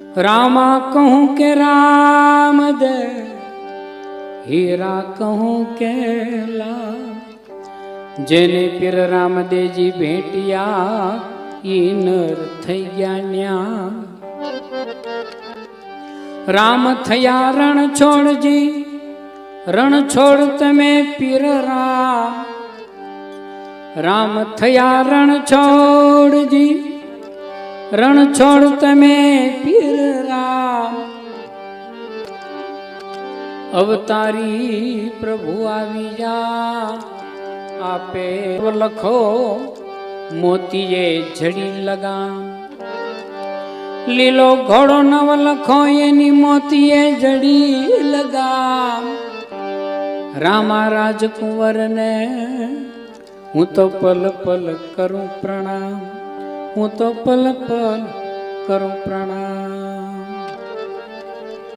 રામા કહું કે રામ દે હીરા કહું કે લાલ જેને પીર રામદેવજી ભેટિયા ઈ નર થઈ ગયા ન્યા રામ થયા રણ છોડજી રણ છોડ તમે પીર રામ રામ થયા રણ છોડજી રણ છોડ તમે પીર રામ અવતારી પ્રભુ આવી જા, આપે લખો, મોતીએ જડી લગામ. લીલો ઘોડો નવ લખો, એની મોતીએ જડી લગામ. રામા રાજકુંવરને હું તો પલ પલ કરું પ્રણામ. હું તો પલ પલ કરો પ્રણામ